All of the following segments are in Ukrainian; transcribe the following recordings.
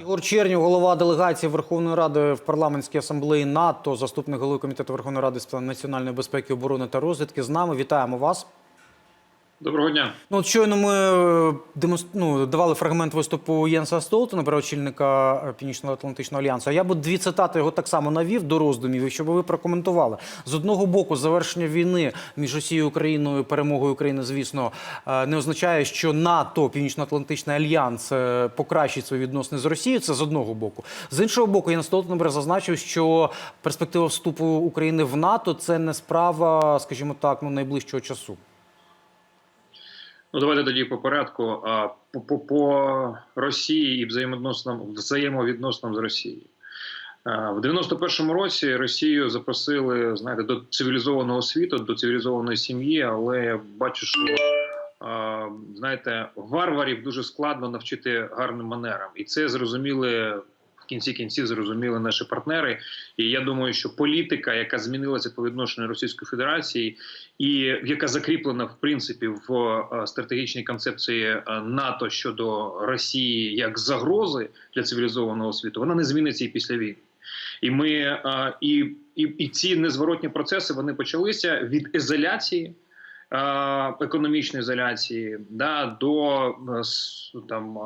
Ігор Чернів, голова делегації Верховної Ради в парламентській асамблеї НАТО, заступник голови комітету Верховної Ради з національної безпеки, оборони та розвідки. З нами вітаємо вас. Доброго дня. Ну, от щойно ми е, ну, давали фрагмент виступу Єнса Столтенберга, очільника е, Північно-Атлантичного альянсу. А я б дві цитати його так само навів до роздумів, і щоб ви прокоментували. З одного боку, завершення війни між Росією і Україною, перемогою України, звісно, е, не означає, що НАТО, Північно-Атлантичний альянс, покращить свої відносини з Росією. Це з одного боку. З іншого боку, Єнс Столтенберг зазначив, що перспектива вступу України в НАТО це не справа, скажімо так, ну найближчого часу. Ну давайте тоді по порядку. По, по, по Росії і взаємовідносинам взаємовідносинам з Росією. В 91-му році Росію запросили знаєте, до цивілізованого світу, до цивілізованої сім'ї, але я бачу, що знаєте, варварів дуже складно навчити гарним манерам, і це зрозуміли. Кінці кінців зрозуміли наші партнери, і я думаю, що політика, яка змінилася по відношенню Російської Федерації, і яка закріплена в принципі в е, стратегічній концепції е, НАТО щодо Росії як загрози для цивілізованого світу, вона не зміниться і після війни. І ми е, і, і, і ці незворотні процеси вони почалися від ізоляції. Економічної ізоляції да до там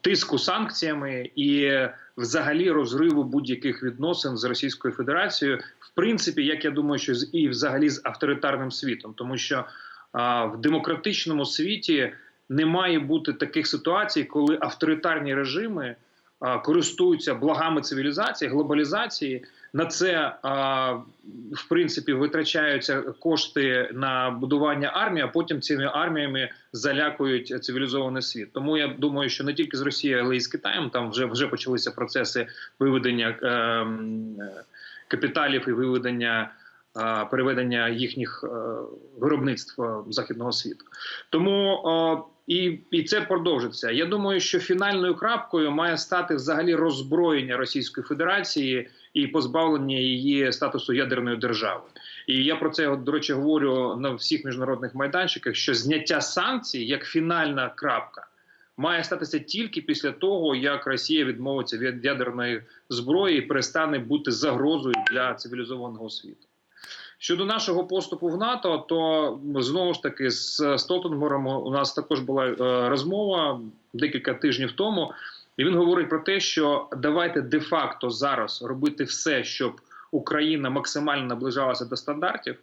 тиску санкціями і взагалі розриву будь-яких відносин з Російською Федерацією, в принципі, як я думаю, що і взагалі з авторитарним світом, тому що а, в демократичному світі не має бути таких ситуацій, коли авторитарні режими а, користуються благами цивілізації, глобалізації. На це в принципі витрачаються кошти на будування армії, а потім цими арміями залякують цивілізований світ. Тому я думаю, що не тільки з Росією, але й з Китаєм там вже вже почалися процеси виведення е, е, капіталів і виведення. Переведення їхніх е, виробництв е, західного світу, тому і, і це продовжиться. Я думаю, що фінальною крапкою має стати взагалі роззброєння Російської Федерації і позбавлення її статусу ядерної держави. І я про це до речі говорю на всіх міжнародних майданчиках: що зняття санкцій як фінальна крапка має статися тільки після того, як Росія відмовиться від ядерної зброї і перестане бути загрозою для цивілізованого світу. Щодо нашого поступу в НАТО, то знову ж таки з Столтенбергом у нас також була е, розмова декілька тижнів тому, і він говорить про те, що давайте де-факто зараз робити все, щоб Україна максимально наближалася до стандартів,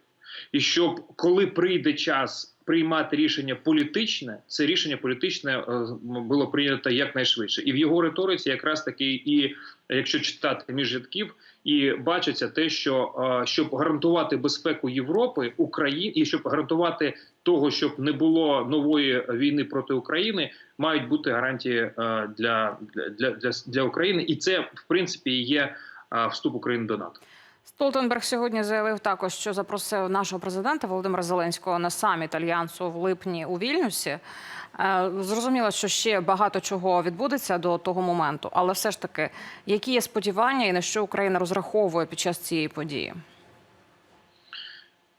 і щоб коли прийде час приймати рішення політичне, це рішення політичне е, було прийнято якнайшвидше. І в його риториці якраз таки, і якщо читати між рядків, і бачиться те, що е, щоб гарантувати безпеку Європи, України і щоб гарантувати того, щоб не було нової війни проти України, мають бути гарантії е, для, для, для, для України, і це в принципі є вступ України до НАТО. Столтенберг сьогодні заявив також, що запросив нашого президента Володимира Зеленського на саміт альянсу в липні у Вільнюсі. Е, Зрозуміло, що ще багато чого відбудеться до того моменту, але все ж таки, які є сподівання і на що Україна розраховує під час цієї події?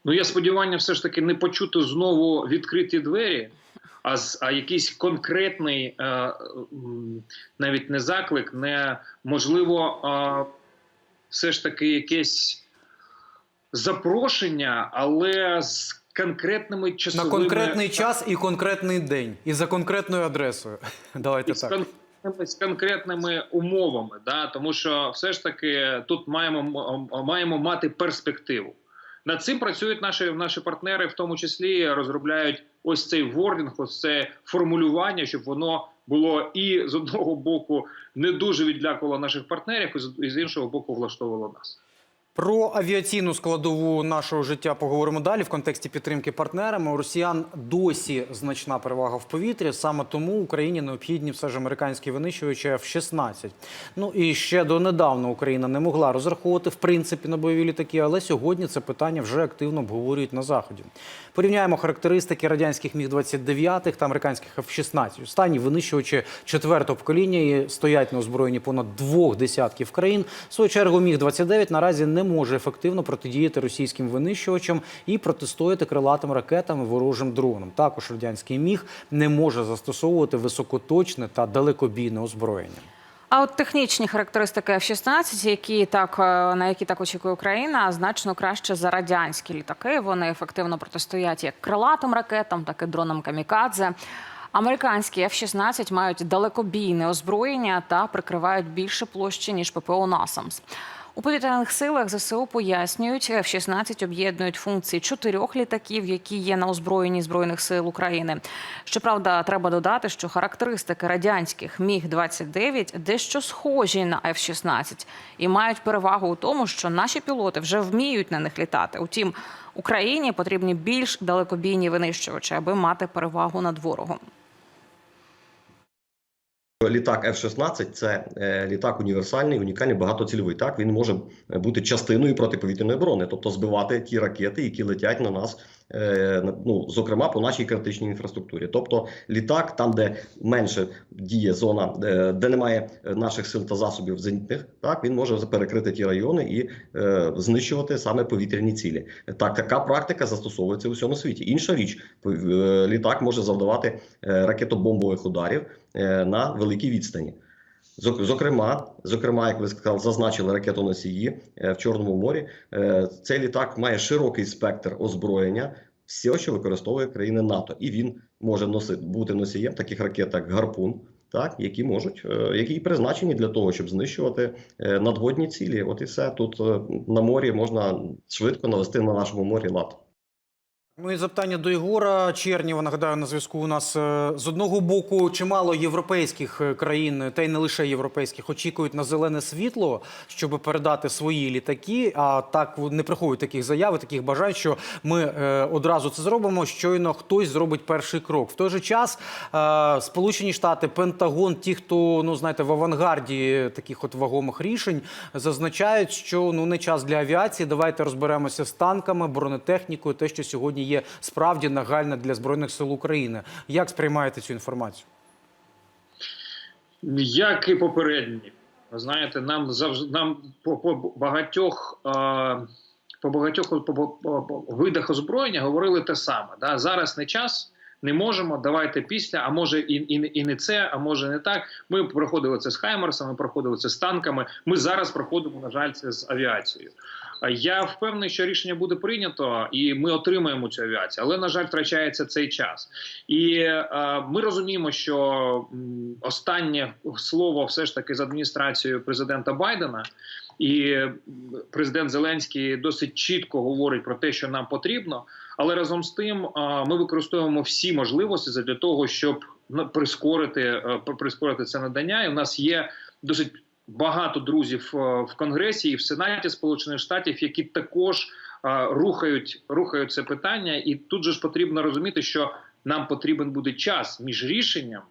Ну, є сподівання, все ж таки не почути знову відкриті двері, а а якийсь конкретний, е, навіть не заклик, не можливо, е, все ж таки якесь запрошення, але з конкретними На конкретний час і конкретний день, і за конкретною адресою. Давайте з так. з конкретними умовами, да? тому що все ж таки тут маємо, маємо мати перспективу. Над цим працюють наші, наші партнери, в тому числі розробляють ось цей вординг, ось це формулювання, щоб воно було і з одного боку не дуже відлякувало наших партнерів, і з, іншого боку влаштовувало нас. Про авіаційну складову нашого життя поговоримо далі в контексті підтримки партнерами. У росіян досі значна перевага в повітрі. Саме тому Україні необхідні все ж американські винищувачі F-16. Ну і ще донедавна Україна не могла розраховувати в принципі на бойові літаки, але сьогодні це питання вже активно обговорюють на заході. Порівняємо характеристики радянських міг 29 та американських F-16. Останні винищувачі четвертого покоління стоять на озброєнні понад двох десятків країн. В свою чергу міг 29 наразі не може ефективно протидіяти російським винищувачам і протистояти крилатим ракетам і ворожим дронам. Також радянський міг не може застосовувати високоточне та далекобійне озброєння. А от технічні характеристики F-16, які так е, на які так очікує Україна, значно краще за радянські літаки. Вони ефективно протистоять як крилатим ракетам, так і дронам камікадзе. Американські F-16 мають далекобійне озброєння та прикривають більше площі ніж ППО НАСАМС. У повітряних силах ЗСУ пояснюють, F-16 об'єднують функції чотирьох літаків, які є на озброєнні збройних сил України. Щоправда, треба додати, що характеристики радянських міг 29 дещо схожі на F-16 і мають перевагу у тому, що наші пілоти вже вміють на них літати. Утім, Україні потрібні більш далекобійні винищувачі, аби мати перевагу над ворогом. Літак F-16 – це е, літак універсальний, унікальний, багатоцільовий. Так він може бути частиною протиповітряної оборони, тобто збивати ті ракети, які летять на нас, е, ну зокрема по нашій критичній інфраструктурі. Тобто літак, там, де менше діє зона, е, де немає е, наших сил та засобів зенітних, так він може перекрити ті райони і е, знищувати саме повітряні цілі. Так, така практика застосовується у всьому світі. Інша річ, е, літак може завдавати е, ракетобомбових ударів е, на великій відстані. Зок- Зокрема, зокрема, як ви сказали, зазначили ракетоносії е, в Чорному морі. Е, Цей літак має широкий спектр озброєння, все, що використовує країни НАТО, і він може носити бути носієм таких ракет, як гарпун, так які можуть, е, які призначені для того, щоб знищувати е, надводні цілі. От і все тут е, на морі можна швидко навести на нашому морі лад. Ну і запитання до Ігора Чернєва. Нагадаю, на зв'язку у нас е, з одного боку чимало європейських е, країн, та й не лише європейських, очікують на зелене світло, щоб передати свої літаки. А так не приходять таких заяв, таких бажань, що ми е, одразу це зробимо. Щойно хтось зробить перший крок. В той же час Сполучені Штати, Пентагон, ті, хто ну знаєте, в авангарді таких от вагомих рішень, зазначають, що ну не час для авіації. Давайте розберемося з танками, бронетехнікою, те, що сьогодні є справді нагальне для збройних сил України. Як сприймаєте цю інформацію? Як і попередні. Знаєте, нам завжди нам по, по багатьох. Е, по багатьох видах озброєння говорили те саме. Да? Зараз не час, не можемо. Давайте після. А може і, і, і не це, а може не так. Ми проходили це з Хаймерсами, проходили це з танками. Ми зараз проходимо, на жаль, це з авіацією. Я впевнений, що рішення буде прийнято, і ми отримаємо цю авіацію. Але на жаль, втрачається цей час. І е, ми розуміємо, що останнє слово все ж таки з адміністрацією президента Байдена. І президент Зеленський досить чітко говорить про те, що нам потрібно. Але разом з тим е, ми використовуємо всі можливості для того, щоб ну, прискорити, е, прискорити це надання. І у нас є досить багато друзів е, в Конгресі і в Сенаті Сполучених Штатів, які також е, рухають, рухають це питання. І тут же ж потрібно розуміти, що нам потрібен буде час між рішенням.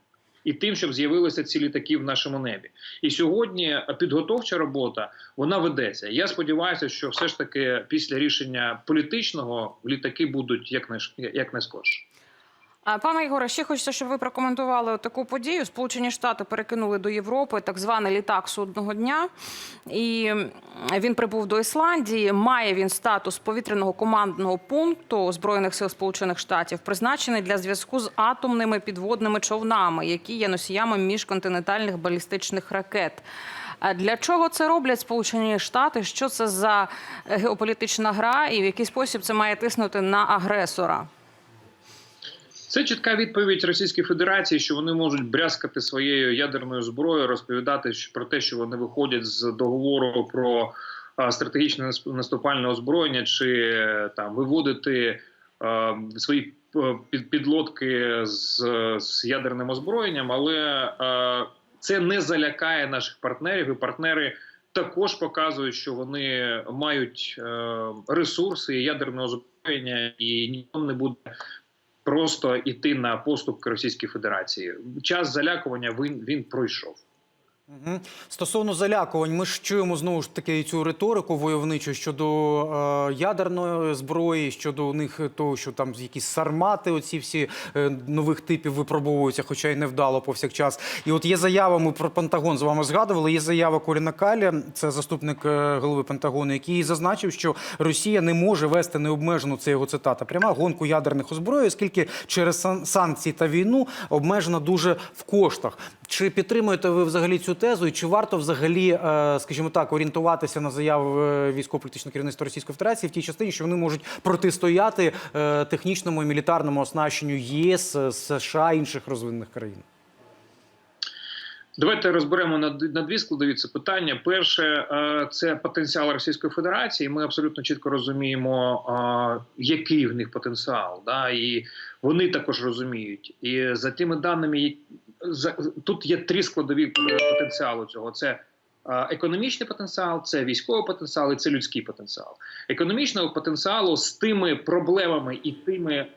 І тим, щоб з'явилися ці літаки в нашому небі, і сьогодні підготовча робота вона ведеться. Я сподіваюся, що все ж таки після рішення політичного літаки будуть як якнайскорше. Пане Ігоре, ще хочеться, щоб ви прокоментували таку подію. Сполучені Штати перекинули до Європи так званий літак судного дня, і він прибув до Ісландії. Має він статус повітряного командного пункту збройних сил Сполучених Штатів, призначений для зв'язку з атомними підводними човнами, які є носіями міжконтинентальних балістичних ракет. Для чого це роблять Сполучені Штати? Що це за геополітична гра, і в який спосіб це має тиснути на агресора? Це чітка відповідь Російської Федерації, що вони можуть брязкати своєю ядерною зброєю, розповідати про те, що вони виходять з договору про стратегічне наступальне озброєння, чи там виводити а, свої під, підлодки з, з ядерним озброєнням, але а, це не залякає наших партнерів, і партнери. Також показують, що вони мають е, ресурси і ядерне озброєння, і ніхто не буде просто йти на поступки Російської Федерації. Час залякування він, він пройшов. Стосовно залякувань, ми ж чуємо знову ж таки цю риторику войовничу щодо е, ядерної зброї, щодо у них того, що там якісь сармати, оці всі е, нових типів випробовуються, хоча й невдало повсякчас. І от є заява, ми про Пентагон з вами згадували. Є заява Коліна Калі, це заступник е, голови Пентагону, який зазначив, що Росія не може вести необмежену це його цитата. Пряма гонку ядерних озброєнь, оскільки через сан- санкції та війну обмежена дуже в коштах. Чи підтримуєте ви взагалі цю тезу? І чи варто взагалі, е, скажімо так, орієнтуватися на заяви е, військово-політичного керівництва Російської Федерації в тій частині, що вони можуть протистояти е, технічному і мілітарному оснащенню ЄС, США інших розвинених країн? Давайте розберемо на, дві складові це питання. Перше, це потенціал Російської Федерації. Ми абсолютно чітко розуміємо, який в них потенціал. Да? І вони також розуміють. І за тими даними, тут є три складові е, потенціалу цього: це е, економічний потенціал, це військовий потенціал і це людський потенціал. Економічного потенціалу з тими проблемами і тими е,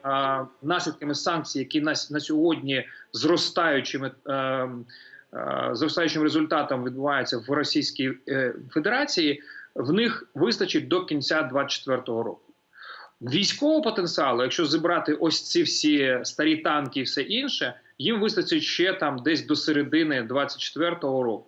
наслідками санкцій, які на, на сьогодні зростаючими. Е, зростаючим результатом відбувається в Російській Федерації, в них вистачить до кінця 2024 року. Військового потенціалу, якщо зібрати ось ці всі старі танки і все інше, їм вистачить ще там десь до середини 2024 року.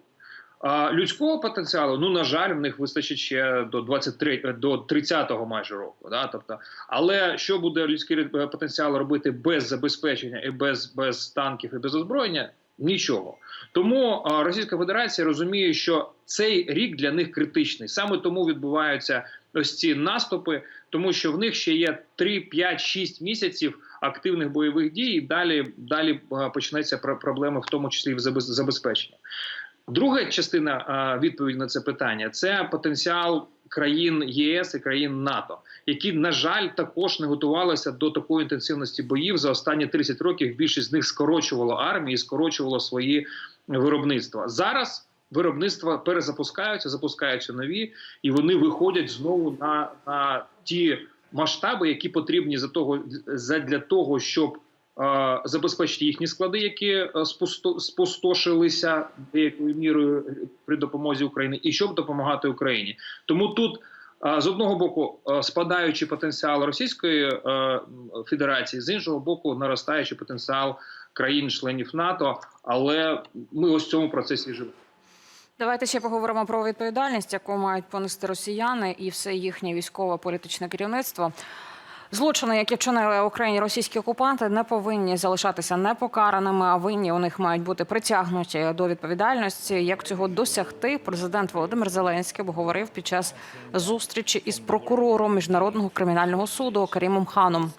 А людського потенціалу, ну на жаль, в них вистачить ще до 23, до 30-го майже року. Да? Тобто, але що буде людський потенціал робити без забезпечення і без, без танків і без озброєння? Нічого. Тому Російська Федерація розуміє, що цей рік для них критичний. Саме тому відбуваються ось ці наступи, тому що в них ще є 3, 5, 6 місяців активних бойових дій. І далі далі почнеться пр- проблеми, в тому числі в забез- забезпеченні. Друга частина відповіді на це питання це потенціал країн ЄС і країн НАТО, які на жаль також не готувалися до такої інтенсивності боїв за останні 30 років. Більшість з них скорочувало армії, скорочувало свої виробництва. Зараз виробництва перезапускаються, запускаються нові, і вони виходять знову на, на ті масштаби, які потрібні за того для того, щоб е, забезпечити їхні склади, які е, спустошилися деякою мірою при допомозі України, і щоб допомагати Україні. Тому тут з одного боку спадаючий потенціал Російської е, Федерації, з іншого боку, наростаючий потенціал країн-членів НАТО. Але ми ось в цьому процесі живемо. Давайте ще поговоримо про відповідальність, яку мають понести росіяни і все їхнє військово-політичне керівництво. Злочини, які вчинили Україні російські окупанти, не повинні залишатися непокараними, а винні у них мають бути притягнуті до відповідальності. Як цього досягти, президент Володимир Зеленський говорив під час зустрічі із прокурором міжнародного кримінального суду Карімом Ханом.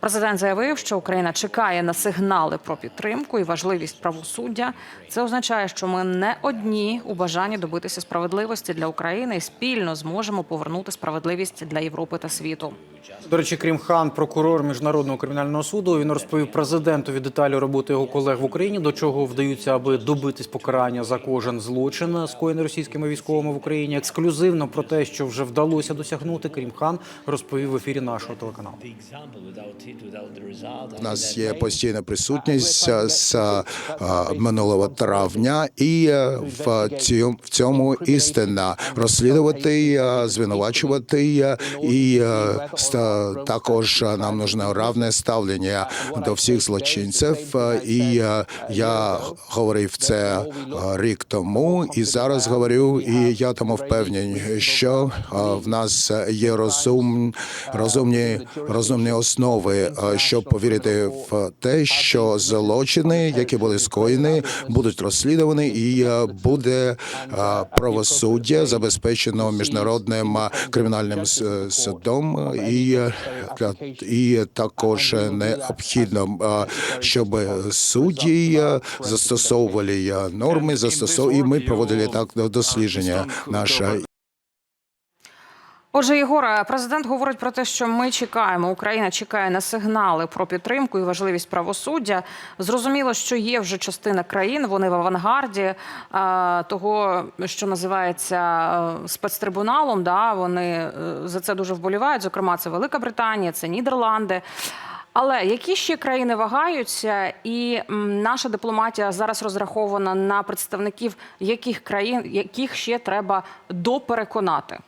Президент заявив, що Україна чекає на сигнали про підтримку і важливість правосуддя. Це означає, що ми не одні у бажанні добитися справедливості для України і спільно зможемо повернути справедливість для Європи та світу. До речі, Крім Хан, прокурор міжнародного кримінального суду, він розповів президентові деталі роботи його колег в Україні, до чого вдаються, аби добитись покарання за кожен злочин, скоєний російськими військовими в Україні. Ексклюзивно про те, що вже вдалося досягнути, Крім Хан розповів в ефірі нашого телеканалу. У нас є постійна присутність з минулого травня, і е, в цьому, в цьому істина розслідувати, е, звинувачувати е, і також е, нам нужне равне ставлення до всіх злочинців. Е, І е, я говорив це рік тому, і зараз говорю, і я тому впевнений, що в нас є розум, розумні розумні основи, щоб повірити в те, що злочини, які були скоєні, будуть розслідувані, і буде правосуддя забезпечено міжнародним кримінальним судом, і, е, і також необхідно, е, щоб судді е, застосовували норми, застосовували, і ми проводили так дослідження наше. Отже, Єгоре, президент говорить про те, що ми чекаємо. Україна чекає на сигнали про підтримку і важливість правосуддя. Зрозуміло, що є вже частина країн. Вони в авангарді е, того, що називається е, спецтрибуналом. Да, вони е, за це дуже вболівають. Зокрема, це Велика Британія, це Нідерланди. Але які ще країни вагаються, і наша дипломатія зараз розрахована на представників яких країн, яких ще треба допереконати?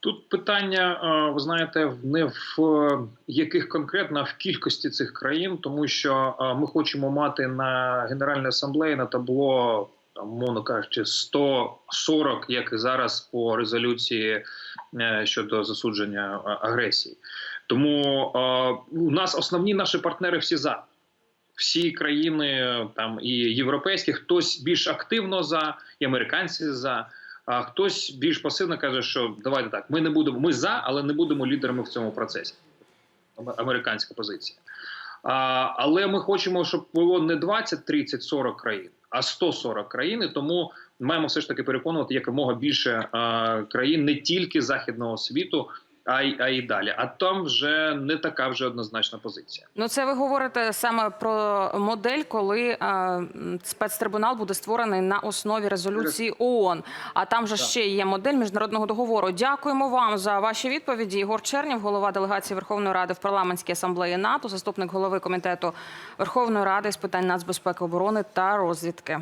Тут питання, е, ви знаєте, не в е, яких конкретно, а в кількості цих країн, тому що е, ми хочемо мати на Генеральній асамблеї на табло, мовно кажучи, 140, як і зараз по резолюції щодо засудження агресії. Тому е, у нас основні наші партнери всі за. Всі країни там і європейські, хтось більш активно за, і американці за. А хтось більш пасивно каже, що давайте так, ми не будемо, ми за, але не будемо лідерами в цьому процесі. Американська позиція. А, але ми хочемо, щоб було не 20, 30, 40 країн, а 140 країн. І тому маємо все ж таки переконувати якомога більше а, країн не тільки західного світу, а й а й далі. А там вже не така вже однозначна позиція. Ну, це ви говорите саме про модель, коли е, спецтрибунал буде створений на основі резолюції ООН. А там же ще є модель міжнародного договору. Дякуємо вам за ваші відповіді. Ігор Чернів, голова делегації Верховної Ради в парламентській асамблеї НАТО, заступник голови комітету Верховної Ради з питань нацбезпеки, оборони та розвідки.